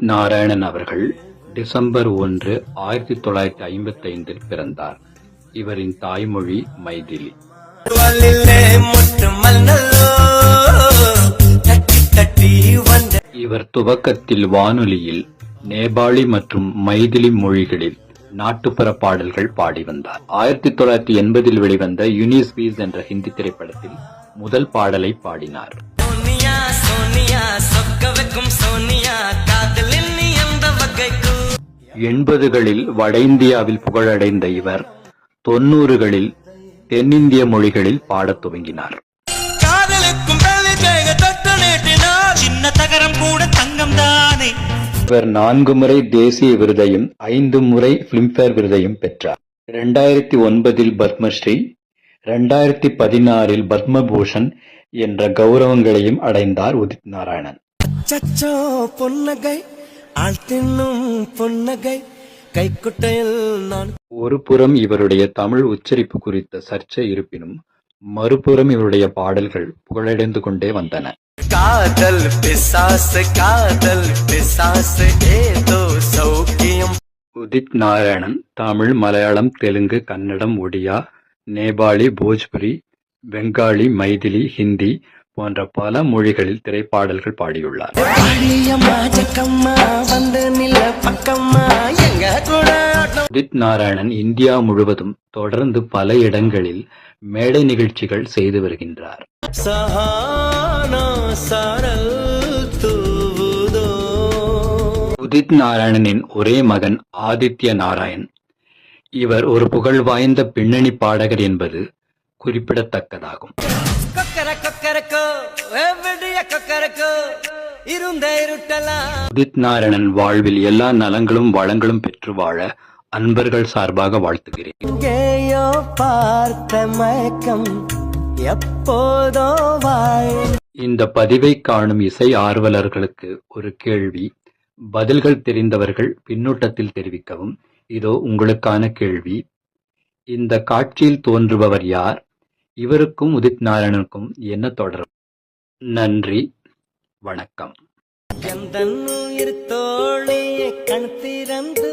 நாராயணன் அவர்கள் டிசம்பர் ஒன்று ஆயிரத்தி தொள்ளாயிரத்தி ஐம்பத்தி ஐந்தில் பிறந்தார். இவரின் தாய்மொழி மைதிலி. இவர் துவக்கத்தில் வானொலியில் நேபாளி மற்றும் மைதிலி மொழிகளில் நாட்டுப்புற பாடல்கள் பாடி வந்தார். ஆயிரத்தி தொள்ளாயிரத்தி எண்பதில் வெளிவந்த யுனிஸ்பீஸ் என்ற ஹிந்தி திரைப்படத்தில் முதல் பாடலை பாடினார். சோனியா சோனியா சொக்க வைக்கும் சோனியா காதலின் நீ எந்த வகைக்கு? எண்பதுகளில் வட இந்தியாவில் புகழடைந்த இவர் தொன்னூறுகளில் தென்னிந்திய மொழிகளில் பாடத் துவங்கினார். இவர் நான்கு முறை தேசிய விருதையும் ஐந்து முறை பிலிம்பேர் விருதையும் பெற்றார். இரண்டாயிரத்தி ஒன்பதில் பத்மஸ்ரீ இரண்டாயிரத்தி பதினாறில் பத்மபூஷன் என்ற கௌரவங்களையும் அடைந்தார் உதித் நாராயணன். சச்சோ பொன்னகை ஆள் தின்னும் பொன்னகை கைக்குட்டையில் நான் ஒரு புறம் இவருடைய தமிழ் உச்சரிப்பு குறித்த சர்ச்சை இருப்பினும் மறுபுறம் இவருடைய பாடல்கள் புகழடைந்து கொண்டே வந்தன. காதல் பிசாசு காதல் பிசாசு ஏதோ சௌக்கியம். உதித் நாராயணன் தமிழ் மலையாளம் தெலுங்கு கன்னடம் ஒடியா நேபாளி போஜ்புரி பெங்காலி மைதிலி ஹிந்தி போன்ற பல மொழிகளில் திரைப்பாடல்கள் பாடியுள்ளார். உதித் நாராயணன் இந்தியா முழுவதும் தொடர்ந்து பல இடங்களில் மேடை நிகழ்ச்சிகள் செய்து வருகின்றார். உதித் நாராயணனின் ஒரே மகன் ஆதித்ய நாராயண் இவர் ஒரு புகழ் வாய்ந்த பின்னணி பாடகர் என்பது குறிப்பிடத்தக்கதாகும். உதித் நாராயணன் வாழ்வில் எல்லா நலங்களும் வளங்களும் பெற்று வாழ அன்பர்கள் சார்பாக வாழ்த்துகிறேன். எங்கேயோ பார்த்த மயக்கம் எப்போதோ இந்த பதிவை காணும் இசை ஆர்வலர்களுக்கு ஒரு கேள்வி. பதில்கள் தெரிந்தவர்கள் பின்னூட்டத்தில் தெரிவிக்கவும். இதோ உங்களுக்கான கேள்வி. இந்த காட்சியில் தோன்றுபவர் யார்? இவருக்கும் உதித் நாராயணனுக்கும் என்ன தொடர்பு? நன்றி வணக்கம். எந்த உயிர் கண் திறந்து